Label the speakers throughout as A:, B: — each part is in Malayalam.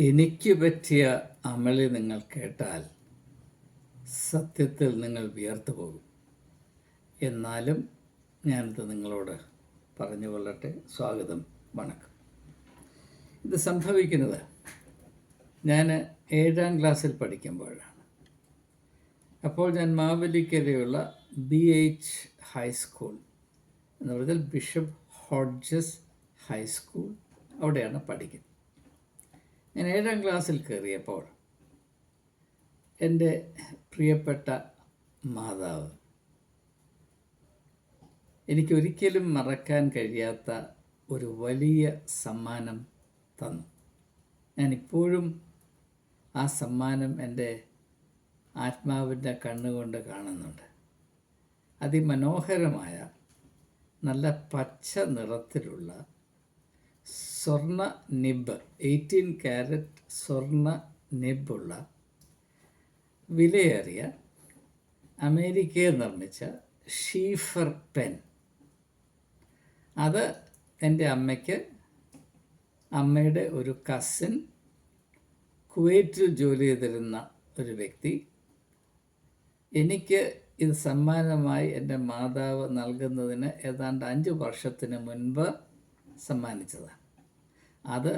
A: എനിക്ക് പറ്റിയ അമളി നിങ്ങൾ കേട്ടാൽ സത്യത്തിൽ നിങ്ങൾ വിയർത്തു പോകും. എന്നാലും ഞാനിത് നിങ്ങളോട് പറഞ്ഞു കൊള്ളട്ടെ. സ്വാഗതം വണക്കം. ഇത് സംഭവിക്കുന്നത് ഞാൻ ഏഴാം ക്ലാസ്സിൽ പഠിക്കുമ്പോഴാണ്. അപ്പോൾ ഞാൻ മാവലിക്കരയുള്ള ബി എച്ച് ഹൈസ്കൂൾ എന്ന് പറഞ്ഞാൽ ബിഷപ്പ് ഹോഡ്ജസ് ഹൈസ്കൂൾ അവിടെയാണ് പഠിക്കുന്നത്. ഞാൻ ഏഴാം ക്ലാസ്സിൽ കയറിയപ്പോൾ എന്റെ പ്രിയപ്പെട്ട മാതാവ് എനിക്കൊരിക്കലും മറക്കാൻ കഴിയാത്ത ഒരു വലിയ സമ്മാനം തന്നു. ഞാനിപ്പോഴും ആ സമ്മാനം എന്റെ ആത്മാവിന്റെ കണ്ണുകൊണ്ട് കാണുന്നുണ്ട്. അതിമനോഹരമായ നല്ല പച്ച നിറത്തിലുള്ള സ്വർണ നിബ് എയ്റ്റീൻ ക്യാരറ്റ് സ്വർണ നിബുള്ള വിലയേറിയ അമേരിക്കയിൽ നിർമ്മിച്ച ഷീഫർ പെൻ. അത് എന്റെ അമ്മയ്ക്ക് അമ്മയുടെ ഒരു കസിൻ കുവൈറ്റിൽ ജോലി ചെയ്തിരുന്ന ഒരു വ്യക്തി. എനിക്ക് ഇത് സമ്മാനമായി എന്റെ മാതാവ് നൽകുന്നതിന് ഏതാണ്ട് അഞ്ച് വർഷത്തിന് മുൻപ് സമ്മാനിച്ചതാണ്. അത്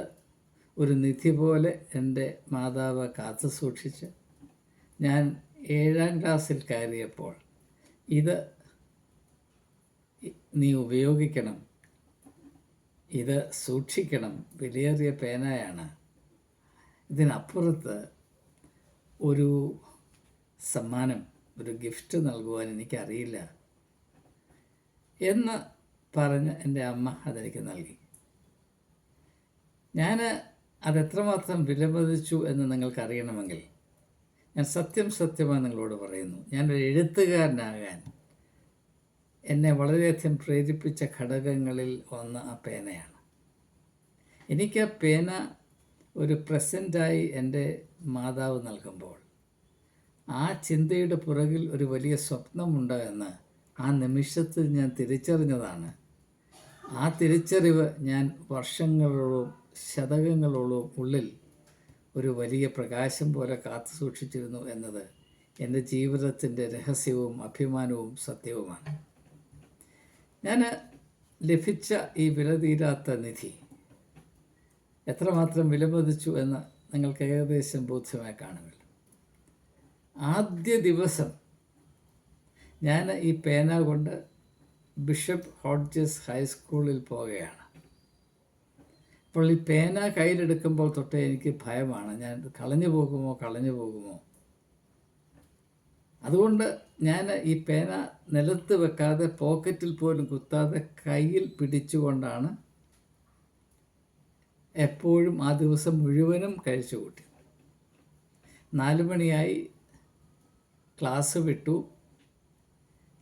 A: ഒരു നിധി പോലെ എന്റെ മാതാവ് കാത്തു സൂക്ഷിച്ച് ഞാൻ ഏഴാം ക്ലാസ്സിൽ കയറിയപ്പോൾ ഇത് നീ ഉപയോഗിക്കണം ഇത് സൂക്ഷിക്കണം വിലയേറിയ പേനയാണ്. ഇതിനപ്പുറത്ത് ഒരു സമ്മാനം ഒരു ഗിഫ്റ്റ് നൽകുവാൻ എനിക്കറിയില്ല എന്ന് പറഞ്ഞ് എന്റെ അമ്മ അതെനിക്ക് നൽകി. ഞാൻ അതെത്രമാത്രം വിലമതിച്ചു എന്ന് നിങ്ങൾക്കറിയണമെങ്കിൽ ഞാൻ സത്യം സത്യമായി നിങ്ങളോട് പറയുന്നു. ഞാനൊരു എഴുത്തുകാരനാകാൻ എന്നെ വളരെയധികം പ്രേരിപ്പിച്ച ഘടകങ്ങളിൽ ഒന്ന് ആ പേനയാണ്. എനിക്ക് ആ പേന ഒരു പ്രസന്റായി എന്റെ മാതാവ് നൽകുമ്പോൾ ആ ചിന്തയുടെ പുറകിൽ ഒരു വലിയ സ്വപ്നമുണ്ട് എന്ന് ആ നിമിഷത്തിൽ ഞാൻ തിരിച്ചറിഞ്ഞതാണ്. ആ തിരിച്ചറിവ് ഞാൻ വർഷങ്ങളോളം ശതകങ്ങളോളം ഉള്ളിൽ ഒരു വലിയ പ്രകാശം പോലെ കാത്തു സൂക്ഷിച്ചിരുന്നു എന്നത് എന്റെ ജീവിതത്തിന്റെ രഹസ്യവും അഭിമാനവും സത്യവുമാണ്. ഞാൻ ലഭിച്ച ഈ വിലതീരാത്ത നിധി എത്രമാത്രം വിലമതിച്ചു എന്ന് നിങ്ങൾക്ക് ഏകദേശം ബോധ്യമായി കാണുമല്ലോ. ആദ്യ ദിവസം ഞാൻ ഈ പേന കൊണ്ട് ബിഷപ്പ് ഹോഡ്ജസ് ഹൈസ്കൂളിൽ പോവുകയാണ്. അപ്പോൾ ഈ പേന കയ്യിലെടുക്കുമ്പോൾ തൊട്ടേ എനിക്ക് ഭയമാണ്. ഞാൻ കളഞ്ഞു പോകുമോ കളഞ്ഞു പോകുമോ? അതുകൊണ്ട് ഞാൻ ഈ പേന നിലത്ത് വെക്കാതെ പോക്കറ്റിൽ പോലും കുത്താതെ കയ്യിൽ പിടിച്ചുകൊണ്ടാണ് എപ്പോഴും ആ ദിവസം മുഴുവനും കഴിച്ചു കൂട്ടി നാല് മണിയായി ക്ലാസ് വിട്ടു.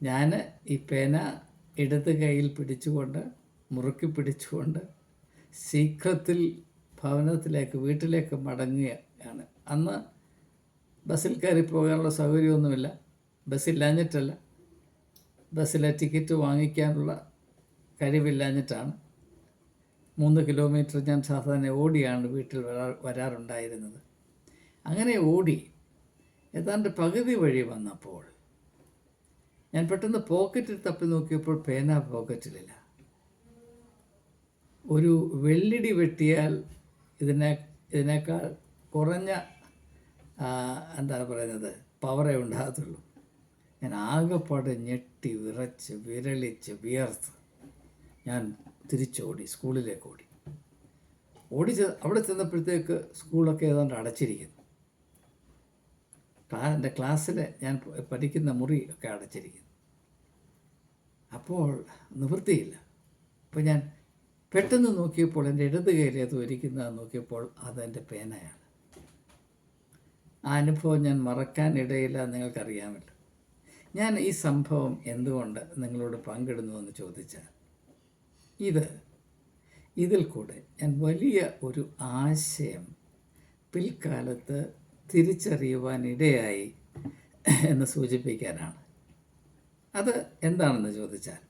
A: ഞാൻ ഈ പേന ഇടത് കയ്യിൽ പിടിച്ചുകൊണ്ട് മുറുക്കി പിടിച്ചുകൊണ്ട് ശീഘ്രത്തിൽ ഭവനത്തിലേക്ക് വീട്ടിലേക്ക് മടങ്ങുകയാണ്. അന്ന് ബസ്സിൽ കയറി പോകാനുള്ള സൗകര്യമൊന്നുമില്ല. ബസ്സില്ലാഞ്ഞിട്ടല്ല ബസ്സിലെ ടിക്കറ്റ് വാങ്ങിക്കാനുള്ള കഴിവില്ലാഞ്ഞിട്ടാണ്. മൂന്ന് കിലോമീറ്റർ ഞാൻ സാധാരണ ഓടിയാണ് വീട്ടിൽ വരാ വരാറുണ്ടായിരുന്നത്. അങ്ങനെ ഓടി ഏതാണ്ട് പകുതി വഴി വന്നപ്പോൾ ഞാൻ പെട്ടെന്ന് പോക്കറ്റിൽ തപ്പി നോക്കിയപ്പോൾ പേന പോക്കറ്റിലില്ല. ഒരു വെള്ളിടി വെട്ടിയാൽ ഇതിനെ ഇതിനേക്കാൾ കുറഞ്ഞ എന്താണ് പറയുന്നത് പവറേ ഉണ്ടാകത്തുള്ളൂ. ഞാൻ ആകെപ്പാടെ ഞെട്ടി വിറച്ച് വിരളിച്ച് വിയർത്ത് ഞാൻ തിരിച്ചോടി സ്കൂളിലേക്ക് ഓടി. ഓടി അവിടെ ചെന്നപ്പോഴത്തേക്ക് സ്കൂളൊക്കെ ഏതാണ്ട് അടച്ചിരിക്കുന്നു. ക്ലാ എന്റെ ക്ലാസ്സിൽ ഞാൻ പഠിക്കുന്ന മുറി ഒക്കെ അടച്ചിരിക്കുന്നു. അപ്പോൾ നിവൃത്തിയില്ല. അപ്പോൾ ഞാൻ പെട്ടെന്ന് നോക്കിയപ്പോൾ എന്റെ ഇടത് കയ്യിൽ അത് ഒരിക്കുന്നത് നോക്കിയപ്പോൾ അതെന്റെ പേനയാണ്. ആ അനുഭവം ഞാൻ മറക്കാൻ ഇടയില്ല നിങ്ങൾക്കറിയാമല്ലോ. ഞാൻ ഈ സംഭവം എന്തുകൊണ്ട് നിങ്ങളോട് പങ്കിടുന്നുവെന്ന് ചോദിച്ചാൽ ഇത് ഇതിൽ കൂടെ ഞാൻ വലിയ ഒരു ആശയം പിൽക്കാലത്ത് തിരിച്ചറിയുവാനിടയായി എന്ന് സൂചിപ്പിക്കാനാണ്. അത് എന്താണെന്ന് ചോദിച്ചാൽ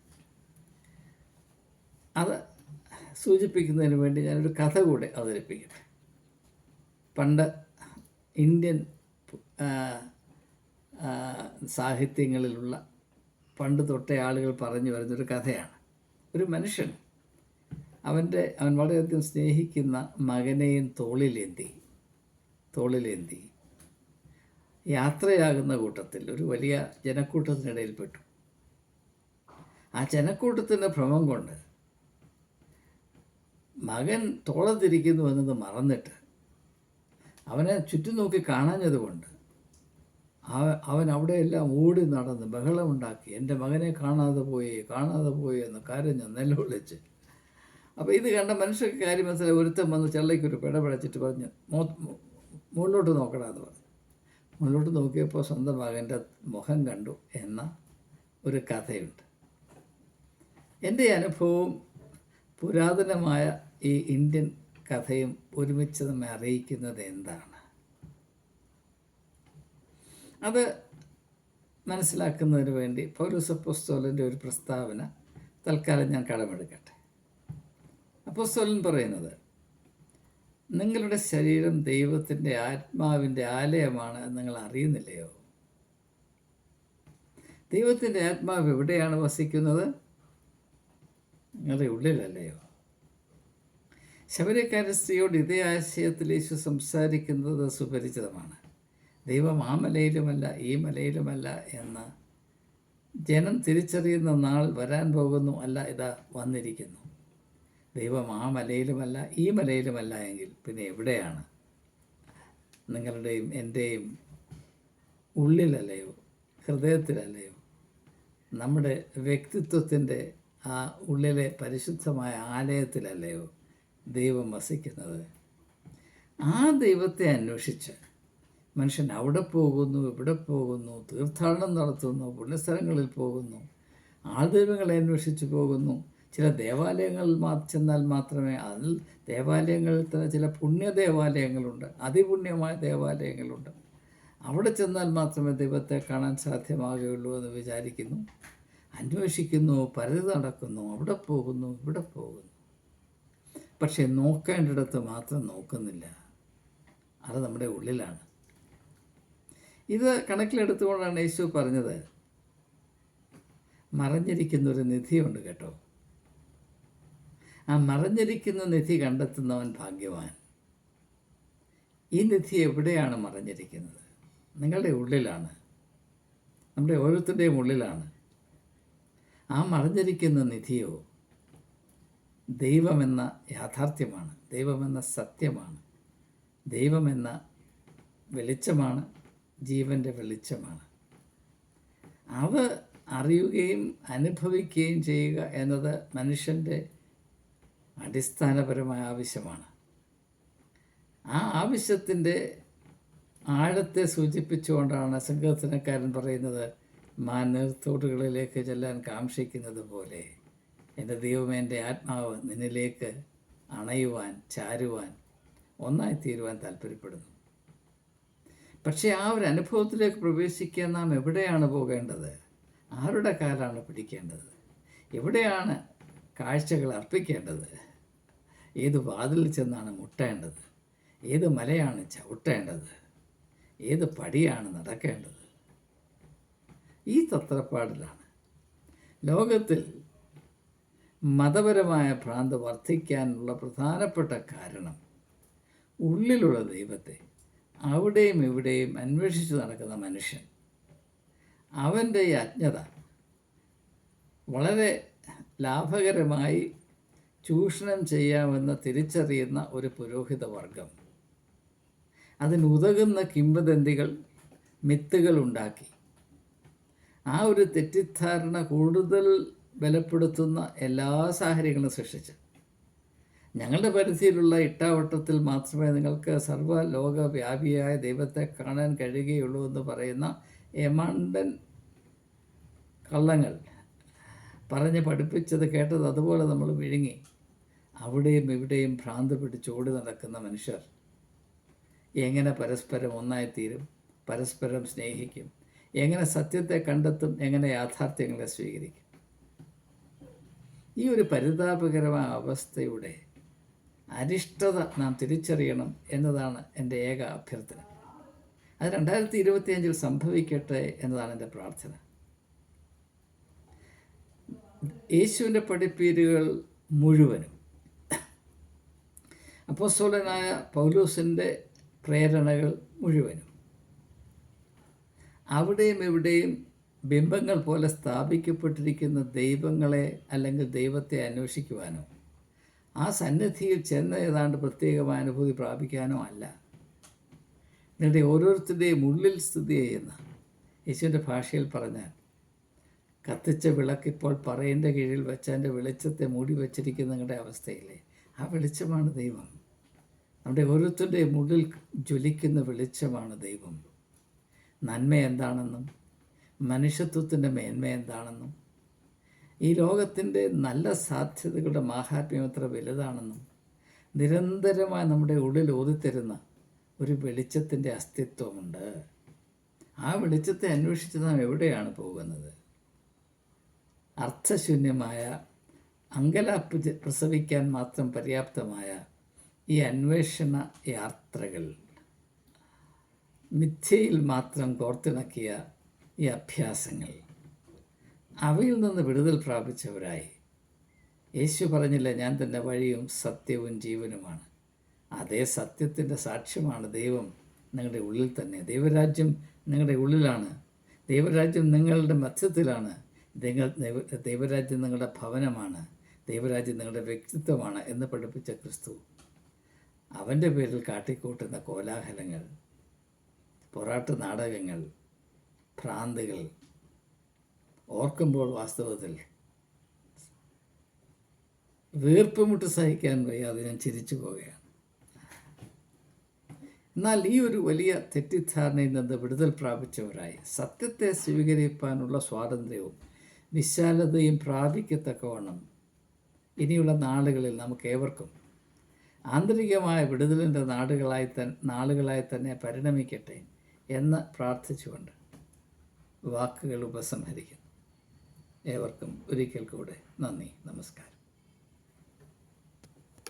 A: അത് സൂചിപ്പിക്കുന്നതിന് വേണ്ടി ഞാനൊരു കഥ കൂടെ അവതരിപ്പിക്കട്ടെ. പണ്ട് ഇന്ത്യൻ സാഹിത്യങ്ങളിലുള്ള പണ്ട് തൊട്ടേ ആളുകൾ പറഞ്ഞു വരുന്നൊരു കഥയാണ്. ഒരു മനുഷ്യൻ അവന്റെ അവൻ വളരെയധികം സ്നേഹിക്കുന്ന മകനെയും തോളിലേന്തി തോളിലേന്തി യാത്രയാകുന്ന കൂട്ടത്തിൽ ഒരു വലിയ ജനക്കൂട്ടത്തിനിടയിൽപ്പെട്ടു. ആ ജനക്കൂട്ടത്തിന്റെ ഭ്രമം കൊണ്ട് മകൻ തോളത്തിരിക്കുന്നു എന്നത് മറന്നിട്ട് അവനെ ചുറ്റും നോക്കി കാണാഞ്ഞതുകൊണ്ട് അവൻ അവിടെയെല്ലാം ഓടി നടന്ന് ബഹളമുണ്ടാക്കി എന്റെ മകനെ കാണാതെ പോയി കാണാതെ പോയി എന്ന് കരഞ്ഞ് നിലവിളിച്ച് അപ്പോൾ ഇത് കണ്ട മനുഷ്യർക്ക് കാര്യം മനസ്സിലായി. ഒരുത്തം വന്ന് ചെള്ളയ്ക്കൊരു പിടപിടച്ചിട്ട് പറഞ്ഞ് മോ മുകളിലോട്ട് നോക്കണമെന്ന് പറഞ്ഞു. മുകളിലോട്ട് നോക്കിയപ്പോൾ സ്വന്തം മകന്റെ മുഖം കണ്ടു എന്ന ഒരു കഥയുണ്ട്. എന്റെ അനുഭവം പുരാതനമായ ഈ ഇന്ത്യൻ കഥയും ഒരുമിച്ച് നമ്മെ അറിയിക്കുന്നത് എന്താണ്? അത് മനസ്സിലാക്കുന്നതിന് വേണ്ടി പൗരസപ്പോസ്തോലന്റെ ഒരു പ്രസ്താവന തൽക്കാലം ഞാൻ കടമെടുക്കട്ടെ. അപ്പോസ്തോലൻ പറയുന്നത് നിങ്ങളുടെ ശരീരം ദൈവത്തിന്റെ ആത്മാവിന്റെ ആലയമാണ് എന്ന് നിങ്ങൾ അറിയുന്നില്ലയോ? ദൈവത്തിന്റെ ആത്മാവ് എവിടെയാണ് വസിക്കുന്നത്? നിങ്ങളുടെ ഉള്ളിലല്ലയോ? ശബരിക്കാര സ്ത്രീയോട് ഇതേ ആശയത്തിൽ യേശു സംസാരിക്കുന്നത് സുപരിചിതമാണ്. ദൈവം ആ മലയിലുമല്ല ഈ മലയിലുമല്ല എന്ന് ജനം തിരിച്ചറിയുന്ന നാൾ വരാൻ പോകുന്നു അല്ല ഇതാ വന്നിരിക്കുന്നു. ദൈവം ആ മലയിലുമല്ല ഈ മലയിലുമല്ല എങ്കിൽ പിന്നെ എവിടെയാണ്? നിങ്ങളുടെയും എന്റെയും ഉള്ളിലല്ലയോ ഹൃദയത്തിലല്ലയോ? നമ്മുടെ വ്യക്തിത്വത്തിന്റെ ആ ഉള്ളിലെ പരിശുദ്ധമായ ആലയത്തിലല്ലയോ? ദൈവം വസിക്കുന്നത്. ആ ദൈവത്തെ അന്വേഷിച്ച് മനുഷ്യൻ അവിടെ പോകുന്നു ഇവിടെ പോകുന്നു തീർത്ഥാടനം നടത്തുന്നു പുണ്യസ്ഥലങ്ങളിൽ പോകുന്നു. ആ ദൈവങ്ങളെ അന്വേഷിച്ച് പോകുന്നു. ചില ദേവാലയങ്ങളിൽ മാ ചെന്നാൽ മാത്രമേ അതിൽ ദേവാലയങ്ങളിൽ തന്നെ ചില പുണ്യ ദേവാലയങ്ങളുണ്ട് അതിപുണ്യമായ ദേവാലയങ്ങളുണ്ട്. അവിടെ ചെന്നാൽ മാത്രമേ ദൈവത്തെ കാണാൻ സാധ്യമാകുകയുള്ളൂ എന്ന് വിചാരിക്കുന്നു. അന്വേഷിക്കുന്നു പരതി നടക്കുന്നു അവിടെ പോകുന്നു ഇവിടെ പോകുന്നു. പക്ഷേ നോക്കേണ്ടിടത്ത് മാത്രം നോക്കുന്നില്ല. അത് നമ്മുടെ ഉള്ളിലാണ്. ഇത് കണക്കിലെടുത്തുകൊണ്ടാണ് യേശു പറഞ്ഞത് മറഞ്ഞിരിക്കുന്ന ഒരു നിധിയുണ്ട് കേട്ടോ. ആ മറഞ്ഞിരിക്കുന്ന നിധി കണ്ടെത്തുന്നവൻ ഭാഗ്യവാൻ. ഈ നിധി എവിടെയാണ് മറഞ്ഞിരിക്കുന്നത്? നിങ്ങളുടെ ഉള്ളിലാണ്. നമ്മുടെ ഓരോരുത്തരുടെയും ഉള്ളിലാണ്. ആ മറഞ്ഞിരിക്കുന്ന നിധിയോ ദൈവമെന്ന യാഥാർത്ഥ്യമാണ് ദൈവമെന്ന സത്യമാണ് ദൈവമെന്ന വെളിച്ചമാണ് ജീവന്റെ വെളിച്ചമാണ്. അത് അറിയുകയും അനുഭവിക്കുകയും ചെയ്യുക എന്നത് മനുഷ്യന്റെ അടിസ്ഥാനപരമായ ആവശ്യമാണ്. ആ ആവശ്യത്തിന്റെ ആഴത്തെ സൂചിപ്പിച്ചുകൊണ്ടാണ് സങ്കീർത്തനക്കാരൻ പറയുന്നത് മാനത്തോടുകളിലേക്ക് ചെല്ലാൻ കാക്ഷിക്കുന്നത് പോലെ എന്റെ ദൈവമേ എന്റെ ആത്മാവ് നിന്നിലേക്ക് അണയുവാൻ ചാരുവാൻ ഒന്നായി തീരുവാൻ താല്പര്യപ്പെടുന്നു. പക്ഷേ ആ ഒരു അനുഭവത്തിലേക്ക് പ്രവേശിക്കാൻ നാം എവിടെയാണ് പോകേണ്ടത്? ആരുടെ കാലാണ് പിടിക്കേണ്ടത്? എവിടെയാണ് കാഴ്ചകൾ അർപ്പിക്കേണ്ടത്? ഏത് വാതിലിൽ ചെന്നാണ് മുട്ടേണ്ടത്? ഏത് മലയാണ് ചവിട്ടേണ്ടത്? ഏത് പടിയാണ് നടക്കേണ്ടത്? ഈ തത്രപ്പാടിലാണ്. ലോകത്തിൽ മതപരമായ ഭ്രാന്ത് വർദ്ധിക്കാനുള്ള പ്രധാനപ്പെട്ട കാരണം ഉള്ളിലുള്ള ദൈവത്തെ അവിടെയും ഇവിടെയും അന്വേഷിച്ച് നടക്കുന്ന മനുഷ്യൻ. അവന്റെ ഈ അജ്ഞത വളരെ ലാഭകരമായി ചൂഷണം ചെയ്യാമെന്ന് തിരിച്ചറിയുന്ന ഒരു പുരോഹിത വർഗം. അതിനുതകുന്ന കിംവദന്തികൾ മിത്തുകൾ ഉണ്ടാക്കി. ആ ഒരു തെറ്റിദ്ധാരണ കൂടുതൽ ബലപ്പെടുത്തുന്ന എല്ലാ സാഹചര്യങ്ങളും സൃഷ്ടിച്ച്. ഞങ്ങളുടെ പരിധിയിലുള്ള ഇട്ടാവട്ടത്തിൽ മാത്രമേ നിങ്ങൾക്ക് സർവ ലോകവ്യാപിയായ ദൈവത്തെ കാണാൻ കഴിയുകയുള്ളൂ എന്ന് പറയുന്ന എമാണ്ടൻ കള്ളങ്ങൾ പറഞ്ഞ് പഠിപ്പിച്ചത് കേട്ടത് അതുപോലെ നമ്മൾ വിഴുങ്ങി. അവിടെയും ഇവിടെയും ഭ്രാന്ത് പിടിച്ച് ഓടി നടക്കുന്ന മനുഷ്യർ എങ്ങനെ പരസ്പരം ഒന്നായിത്തീരും പരസ്പരം സ്നേഹിക്കും എങ്ങനെ സത്യത്തെ കണ്ടെത്തും എങ്ങനെ യാഥാർത്ഥ്യങ്ങളെ സ്വീകരിക്കും? ഈ ഒരു പരിതാപകരമായ അവസ്ഥയുടെ അരിഷ്ടത നാം തിരിച്ചറിയണം എന്നതാണ് എന്റെ ഏക അഭ്യർത്ഥന. അത് രണ്ടായിരത്തി ഇരുപത്തിയഞ്ചിൽ സംഭവിക്കട്ടെ എന്നതാണ് എന്റെ പ്രാർത്ഥന. യേശുവിന്റെ പഠിപ്പീരുകൾ മുഴുവനും അപ്പോസ്തലനായ പൗലൂസിന്റെ പ്രേരണകൾ മുഴുവനും അവിടെയും ഇവിടെയും ബിംബങ്ങൾ പോലെ സ്ഥാപിക്കപ്പെട്ടിരിക്കുന്ന ദൈവങ്ങളെ അല്ലെങ്കിൽ ദൈവത്തെ അന്വേഷിക്കുവാനോ ആ സന്നിധിയിൽ ചെന്ന് ഏതാണ്ട് പ്രത്യേകമായ അനുഭൂതി പ്രാപിക്കാനോ അല്ല. നിങ്ങളുടെ ഓരോരുത്തരുടെയും ഉള്ളിൽ സ്ഥിതി ചെയ്യുന്ന യേശുവിന്റെ ഭാഷയിൽ പറഞ്ഞാൽ കത്തിച്ച വിളക്കിപ്പോൾ പറയന്റെ കീഴിൽ വെച്ചതിന്റെ വെളിച്ചത്തെ മൂടി വച്ചിരിക്കുന്ന നിങ്ങളുടെ അവസ്ഥയില്ലേ ആ വെളിച്ചമാണ് ദൈവം. നമ്മുടെ ഓരോരുത്തരുടെയും ഉള്ളിൽ ജ്വലിക്കുന്ന വെളിച്ചമാണ് ദൈവം. നന്മ എന്താണെന്നും മനുഷ്യത്വത്തിന്റെ മേന്മ എന്താണെന്നും ഈ ലോകത്തിന്റെ നല്ല സാധ്യതകളുടെ മാഹാത്മ്യം എത്ര വലുതാണെന്നും നിരന്തരമായി നമ്മുടെ ഉള്ളിൽ ഓതിത്തരുന്ന ഒരു വെളിച്ചത്തിന്റെ അസ്തിത്വമുണ്ട്. ആ വെളിച്ചത്തെ അന്വേഷിച്ച് നാം എവിടെയാണ് പോകുന്നത്? അർത്ഥശൂന്യമായ അങ്കലാപ്പ് പ്രസവിക്കാൻ മാത്രം പര്യാപ്തമായ ഈ അന്വേഷണ യാത്രകൾ മിഥ്യയിൽ മാത്രം കോർത്തിണക്കിയ ഈ അഭ്യാസങ്ങൾ. അവയിൽ നിന്ന് വിടുതൽ പ്രാപിച്ചവരായി. യേശു പറഞ്ഞില്ല ഞാൻ തന്നെ വഴിയും സത്യവും ജീവനുമാണ്. അതേ സത്യത്തിന്റെ സാക്ഷ്യമാണ് ദൈവം നിങ്ങളുടെ ഉള്ളിൽ തന്നെ. ദൈവരാജ്യം നിങ്ങളുടെ ഉള്ളിലാണ്. ദൈവരാജ്യം നിങ്ങളുടെ മധ്യത്തിലാണ്. നിങ്ങൾ ദൈവരാജ്യം നിങ്ങളുടെ ഭവനമാണ്. ദൈവരാജ്യം നിങ്ങളുടെ വ്യക്തിത്വമാണ് എന്ന് പഠിപ്പിച്ച ക്രിസ്തു. അവന്റെ പേരിൽ കാട്ടിക്കൂട്ടുന്ന കോലാഹലങ്ങൾ പൊറാട്ട് നാടകങ്ങൾ ഭ്രാന്തുകൾ. ഓർക്കുമ്പോൾ വാസ്തവത്തിൽ വീർപ്പുമുട്ട് സഹിക്കാൻ വയ്യാതെ ഞാൻ ചിരിച്ചു പോവുകയാണ്. എന്നാൽ ഈ ഒരു വലിയ തെറ്റിദ്ധാരണയിൽ നിന്ന് വിടുതൽ പ്രാപിച്ചവരായി സത്യത്തെ സ്വീകരിപ്പാനുള്ള സ്വാതന്ത്ര്യവും വിശാലതയും പ്രാപിക്കത്തക്കവണ്ണം ഇനിയുള്ള നാളുകളിൽ നമുക്ക് ഏവർക്കും ആന്തരികമായ വിടുതലിന്റെ നാടുകളായി തൻ നാളുകളായി തന്നെ പരിണമിക്കട്ടെ എന്ന് പ്രാർത്ഥിച്ചുകൊണ്ട് വാക്കുകൾ ഉപസംഹരിക്കുന്നു. ഏവർക്കും ഒരിക്കൽ കൂടെ നന്ദി നമസ്കാരം.